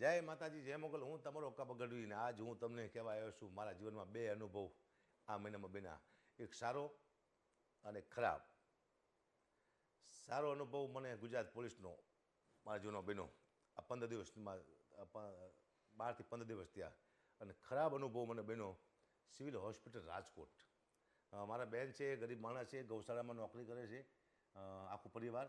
જય માતાજી, જય મોગલ. હું તમારો કપ ગઢવીને આજ હું તમને કહેવા આવ્યો છું, મારા જીવનમાં બે અનુભવ આ મહિનામાં બેના એક સારો અને ખરાબ. સારો અનુભવ મને ગુજરાત પોલીસનો, મારા જીવનમાં બન્યો. આ પંદર દિવસમાં બારથી પંદર દિવસ ત્યાં અને ખરાબ અનુભવ મને બન્યો સિવિલ હોસ્પિટલ રાજકોટ. મારા બેન છે, ગરીબ માણસ છે, ગૌશાળામાં નોકરી કરે છે આખું પરિવાર.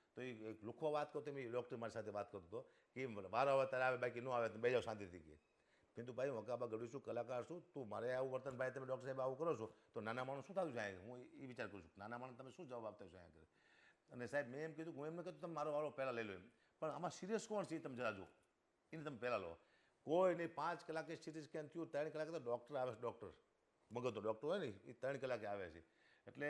તો એ એક લુખો વાત કરતો, મેં ડૉક્ટર મારી સાથે વાત કરતો હતો કે વારો આવે ત્યારે આવે બાકી ન આવે તો બે જાઓ શાંતિથી કે. પિંતુ ભાઈ, હું વકાબા ગઢું છું, કલાકાર છું, તું મારે આવું વર્તન ભાઈ, તમે ડૉક્ટર સાહેબ આવું કરો છો, તો નાના માણસ શું થતું છે હું એ વિચાર કરું છું, નાના માણસ તમે શું જવાબ આપતા છો અહીંયા અને સાહેબ, મેં એમ કીધું, હું એમને કીધું તમે મારો વારો પહેલાં લઈ લો એમ. પણ આમાં સિરિયસ કોણ છે એ તમે જરા જુઓ. એને તમે પહેલાં લો. કોઈ નહીં, પાંચ કલાકે સિટી સ્કેન થયું, ત્રણ કલાકે તો ડૉક્ટર આવે છે ડૉક્ટર મગજનો ડૉક્ટર હોય ને, એ ત્રણ કલાકે આવે છે. એટલે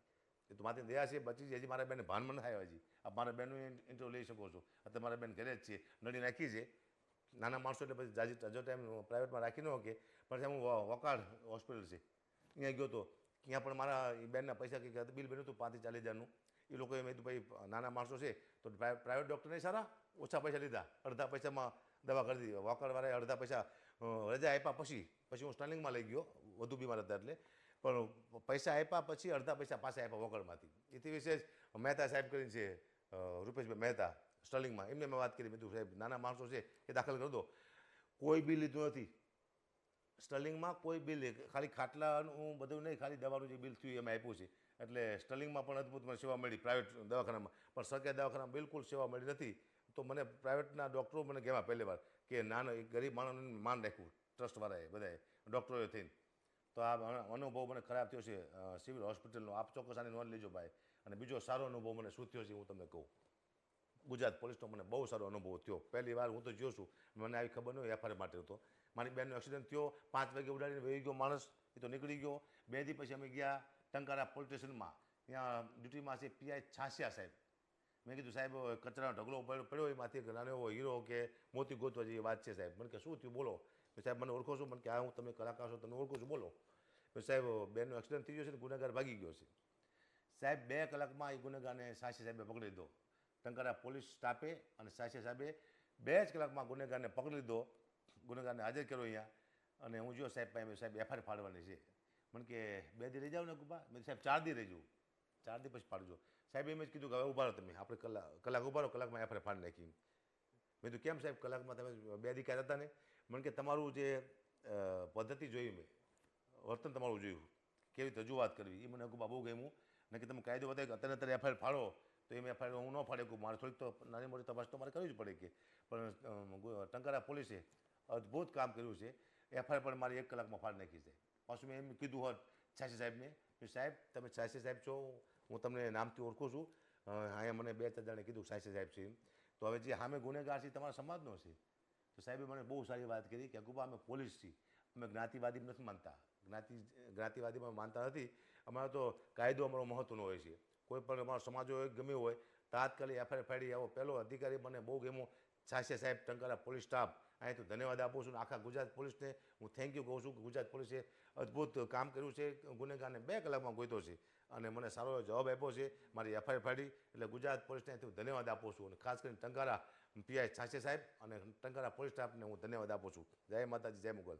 એ તો મારી દયા છે, બચી છે, હજી મારા બેન ભાનમાં ન થાય હજી. આ મારા બેનનું ઇન્ટરવ્યુ લઈ શકો છો. અત્યારે મારા બેન ઘરે જ છે. નડી નાખી છે. નાના માણસો એટલે પછી જાજી હજો ટાઈમ પ્રાઇવેટમાં રાખી ન શકે. પણ હું વકાળ હોસ્પિટલ છે. અહીંયા ગયો તો ત્યાં પણ મારા બેનના પૈસા કંઈક બિલ બન્યું હતું પાંત્રીસ ચાલીસ હજારનું. એ લોકોએ મેં કીધું, ભાઈ, નાના માણસો છે, તો પ્રાઇ- પ્રાઇવેટ ડૉક્ટરને સારા? ઓછા પૈસા લીધા. અડધા પૈસામાં દવા કરી દીધી. વકાળવાળાએ અડધા પૈસા રજા આપ્યા પછી. પછી હું સ્ટાલિંગમાં લઈ ગયો. વધુ બીમાર હતા એટલે. પણ પૈસા આપ્યા પછી અડધા પૈસા પાછા આપ્યા વગરમાંથી. એથી વિશેષ મહેતા સાહેબ કરીને છે રૂપેશભાઈ મહેતા, સ્ટર્લિંગમાં. એમને મેં વાત કરી, મેં સાહેબ, નાના માણસો છે, એ દાખલ કરી દો. કોઈ બિલ લીધું નથી. સ્ટર્લિંગમાં કોઈ બિલ ખાલી ખાટલાનું બધું નહીં, ખાલી દવાનું જે બિલ થયું એમાં આપ્યું છે. એટલે સ્ટર્લિંગમાં પણ અદ્ભુત મને સેવા મળી, પ્રાઇવેટ દવાખાનામાં. પણ સરકારી દવાખાનામાં બિલકુલ સેવા મળી નથી. તો મને પ્રાઇવેટના ડૉક્ટરો મને કહેવા પહેલી વાર કે નાનો એક ગરીબ માણસને માન રાખ્યું, ટ્રસ્ટવાળાએ બધાએ, ડૉક્ટરોએ થઈને. તો આ અનુભવ મને ખરાબ થયો છે. સિવિલ હોસ્પિટલનો. આપ ચોક્કસ આની નોંધ લેજો ભાઈ. અને બીજો સારો અનુભવ મને શું થયો છે હું તમને કહું. ગુજરાત પોલીસનો મને બહુ સારો અનુભવ થયો. પહેલી વાર હું તો જોઉં છું. મને આવી ખબર નહીં એફઆઈઆર માટે હતો. મારી બેનનો એક્સિડન્ટ થયો. પાંચ વાગે ઉડાડીને વહી ગયો માણસ. એ તો નીકળી ગયો. બે દી પછી અમે ગયા ટંકારા પોલીસ સ્ટેશનમાં. ત્યાં ડ્યુટીમાં છે પીઆઈ છાસિયા સાહેબ. મેં કીધું, સાહેબ કચરાનો ઢગલો પડ્યો એમાંથી નાનો એવો હીરો કે મોતી ગોતવા જેવી વાત છે સાહેબ. મને કે, શું થયું? બોલો. મેં સાહેબ, મને ઓળખો છો, મને કે હા, હું તમે કલાકાર છો, તમે ઓળખું છું, બોલો. સાહેબ, બેનનો એક્સિડન્ટ થઈ ગયો છે ને, ગુનેગાર ભાગી ગયો છે. સાહેબ, બે કલાકમાં એ ગુનેગારને સાસી સાહેબે પકડી લીધો. ટંકારા પોલીસ સ્ટાફે અને સાસી સાહેબે બે જ કલાકમાં ગુનેગારને પકડી લીધો. ગુનેગારને હાજર કર્યો અહીંયા. અને હું જો સાહેબ પાસે સાહેબ એફઆઈઆર ફાડવાની છે. મને કે, બે દી રહી જાવ ને ગુપા મેં સાહેબ, ચાર દી રહેજો ચાર દી પછી ફાડજો. સાહેબ, એમ જ કીધું કે, હવે ઊભા રહો તમે. આપણે કલાક કલાક ઊભા રહો, કલાકમાં એફઆઈઆર ફાડી નાખી મેં કીધું, કેમ સાહેબ, કલાકમાં તમે બે દી કહેતા હતા ને? મને કે તમારું જે પદ્ધતિ જોઈ મેં, વર્તન તમારું જોયું, કેવી રજૂઆત કરવી એ મને ગુપા બહુ ગમ્યું. ને કે તમે કાયદો બતાવે અત્યારે અત્યારે એફઆઈઆર ફાડો તો એમ એફઆઈઆર હું ન ફાડે કહું મારે થોડીક તો નાની મોટી તપાસ તો મારે કરવી જ પડે કે. પણ ટંકારા પોલીસે અદ્ભુત કામ કર્યું છે. એફઆઈઆર પણ મારી એક કલાકમાં ફાડી નાખી છે. પાછું મેં એમ કીધું હોત છાસી સાહેબને સાહેબ, તમે છાસી સાહેબ છો, હું તમને નામથી ઓળખું છું. અહીંયા મને બે ચાર જણે કીધું સાયસી સાહેબ છે તો હવે જે સામે ગુનેગાર છે તમારા સમાજનો છે. સાહેબે મને બહુ સારી વાત કરી કે અગુબા, અમે પોલીસ છીએ. અમે જ્ઞાતિવાદી નથી માનતા. જ્ઞાતિ જ્ઞાતિવાદીમાં માનતા નથી. અમારો તો કાયદો અમારો મહત્ત્વનો હોય છે. કોઈ પણ અમારો સમાજ હોય, ગમે હોય, તાત્કાલિક એફઆઈઆર ફાડી આવો. પહેલો અધિકારી મને બહુ ગમ્યો. છાશે સાહેબ ટંકારા પોલીસ સ્ટાફ અહીં તો ધન્યવાદ આપું છું આખા ગુજરાત પોલીસને. હું થેન્ક યુ કહું છું ગુજરાત પોલીસે અદ્ભુત કામ કર્યું છે. ગુનેગારને બે કલાકમાં ગોઈતો છે અને મને સારો જવાબ આપ્યો છે મારી એફઆઈઆર ફાડી એટલે ગુજરાત પોલીસને હું ધન્યવાદ આપું છું અને ખાસ કરીને ટંકારા પીઆઈ છાસિયા સાહેબ અને ટંકારા પોલીસ સ્ટાફને હું ધન્યવાદ આપું છું. જય માતાજી, જય મુગલ.